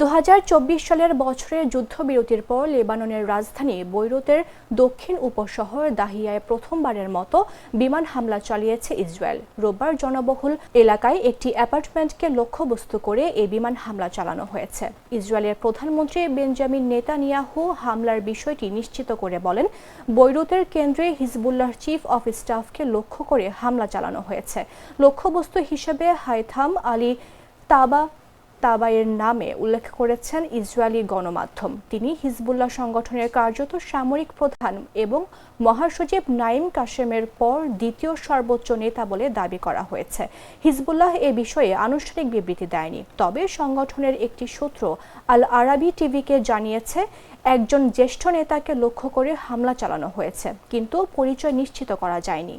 দু হাজার চব্বিশ সালের বছরের যুদ্ধবিরতির পর লেবাননের রাজধানী বৈরুতের দক্ষিণ উপশহর দাহিয়ায় প্রথমবারের মতো বিমান হামলা চালিয়েছে ইসরায়েল। রোববার জনবহুল এলাকায় একটি অ্যাপার্টমেন্টকে লক্ষ্যবস্তু করে এই বিমান হামলা চালানো হয়েছে। ইসরায়েলের প্রধানমন্ত্রী বেঞ্জামিন নেতানিয়াহু হামলার বিষয়টি নিশ্চিত করে বলেন, বৈরুতের কেন্দ্রে হিজবুল্লাহ চিফ অফ স্টাফকে লক্ষ্য করে হামলা চালানো হয়েছে। লক্ষ্যবস্তু হিসেবে হাইথাম আলী তাবা তাবাইয়ের নামে উল্লেখ করেছেন ইসরায়েলি গণমাধ্যম। তিনি হিজবুল্লাহ সংগঠনের কার্যত সামরিক প্রধান এবং মহাসচিব নাইম কাশেমের পর দ্বিতীয় সর্বোচ্চ নেতা বলে দাবি করা হয়েছে। হিজবুল্লাহ এ বিষয়ে আনুষ্ঠানিক বিবৃতি দেয়নি। তবে সংগঠনের একটি সূত্র আল আরাবি টিভিকে জানিয়েছে, একজন জ্যেষ্ঠ নেতাকে লক্ষ্য করে হামলা চালানো হয়েছে, কিন্তু পরিচয় নিশ্চিত করা যায়নি।